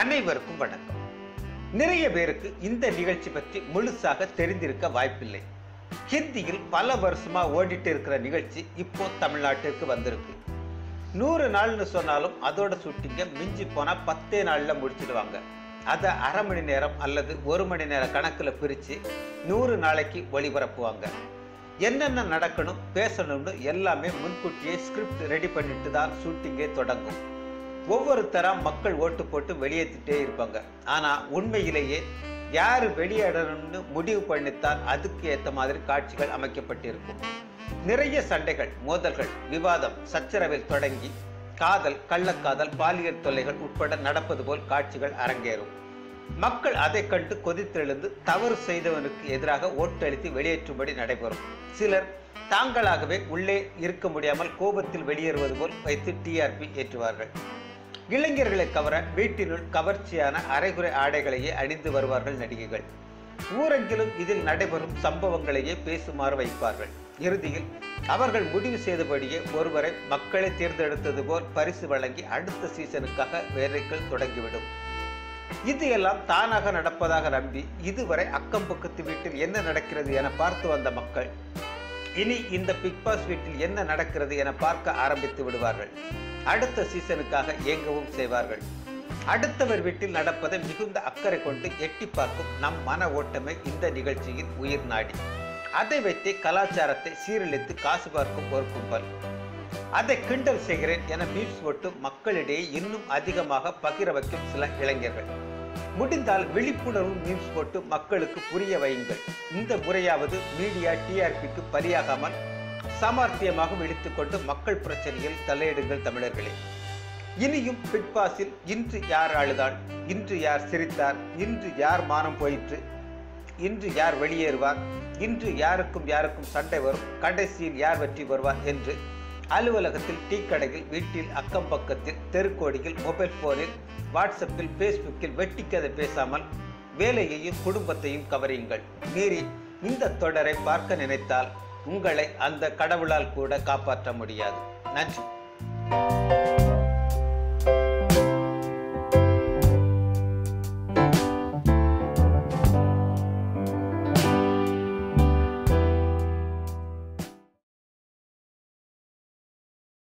அனைவருக்கும் வணக்கம். நிறைய பேருக்கு இந்த நிகழ்ச்சி பற்றி முழுசாக தெரிந்திருக்க வாய்ப்பில்லை. ஹிந்தியில் பல வருஷமா ஓடிட்டு இருக்கிற நிகழ்ச்சி இப்போ தமிழ்நாட்டிற்கு வந்திருக்கு. நூறு நாள்னு சொன்னாலும் அதோட ஷூட்டிங்கை மிஞ்சி போனா பத்தே நாள்ல முடிச்சிடுவாங்க. அதை அரை மணி நேரம் அல்லது ஒரு மணி நேர கணக்கில் பிரித்து நூறு நாளைக்கு ஒளிபரப்புவாங்க. என்னென்ன நடக்கணும் பேசணும்னு எல்லாமே முன்கூட்டியே ஸ்கிரிப்ட் ரெடி பண்ணிட்டு தான் ஷூட்டிங்கே தொடங்கும். ஒவ்வொருத்தரா மக்கள் ஓட்டு போட்டு வெளியேற்றிட்டே இருப்பாங்க. ஆனா உண்மையிலேயே யார் வெளியேறணும்னு முடிவு பண்ணித்தான் அதுக்கு ஏற்ற மாதிரி காட்சிகள் அமைக்கப்பட்டிருக்கும். நிறைய சண்டைகள் மோதல்கள் விவாதம் சச்சரவில் தொடங்கி காதல் கள்ளக்காதல் பாலியல் தொல்லைகள் உட்பட நடப்பது போல் காட்சிகள் அரங்கேறும். மக்கள் அதை கண்டு கொதித்தெழுந்து தவறு செய்தவனுக்கு எதிராக ஓட்டளித்து வெளியேற்றும்படி நடைபெறும். சிலர் தாங்களாகவே உள்ளே இருக்க முடியாமல் கோபத்தில் வெளியேறுவது போல் வைத்து டிஆர்பி ஏற்றுவார்கள். இளைஞர்களை கவர வீட்டினுள் கவர்ச்சியான அரைகுறை ஆடைகளையே அணிந்து வருவார்கள் நடிகைகள். ஊரெங்கிலும் இதில் நடைபெறும் சம்பவங்களையே பேசுமாறு வைப்பார்கள். இறுதியில் அவர்கள் முடிவு செய்தபடியே ஒருவரை மக்களை தேர்ந்தெடுத்தது போல் பரிசு வழங்கி அடுத்த சீசனுக்காக வேலைகள் தொடங்கிவிடும். இது எல்லாம் தானாக நடப்பதாக நம்பி இதுவரை அக்கம் பக்கத்து வீட்டில் என்ன நடக்கிறது என பார்த்து வந்த மக்கள் இனி இந்த பிக் பாஸ் வீட்டில் என்ன நடக்கிறது என பார்க்க ஆரம்பித்து விடுவார்கள். அடுத்த சீசனுக்காக இயங்கவும் செய்வார்கள். அடுத்தவர் வீட்டில் நடப்பதை மிகுந்த அக்கறை கொண்டு எட்டி பார்க்கும் நம் மன ஓட்டமே இந்த நிகழ்ச்சியின் உயிர் நாடி. அதை வைத்தே கலாச்சாரத்தை சீரழித்து காசு பார்க்கும் ஒரு கும்பல். அதை கிண்டல் செய்கிறேன் என மீட்ஸ் போட்டு மக்களிடையே இன்னும் அதிகமாக பகிர வைக்கும் சில இளைஞர்கள். முடிந்தால் விழிப்புணர்வு மீம்ஸ் போட்டு மக்களுக்கு புரிய வையுங்கள். இந்த முறையாவது மீடியா டிஆர்பிக்கு பலியாகாமல் சாமர்த்தியமாகவும் இழுத்துக்கொண்டு மக்கள் பிரச்சனையில் தலையிடுங்கள் தமிழர்களே. இனியும் பிட்பாஸில் இன்று யார் அழுதாள் இன்று யார் சிரித்தார்? இன்று யார் மானம் போயிற்று? இன்று யார் வெளியேறுவார்? இன்று யாருக்கும் யாருக்கும் சண்டை வரும்? கடைசியில் யார் வெற்றி வருவார் என்று அலுவலகத்தில் டீ கடையில் வீட்டில் அக்கம் பக்கத்தில் தெருக்கோடியில் மொபைல் போனில் வாட்ஸ்அப்பில் ஃபேஸ்புக்கில் வெட்டிக்கதை பேசாமல் வேலையையும் குடும்பத்தையும் கவரியுங்கள். மீறி இந்த தொடரை பார்க்க நினைத்தால் உங்களை அந்த கடவுளால் கூட காப்பாற்ற முடியாது. நன்றி.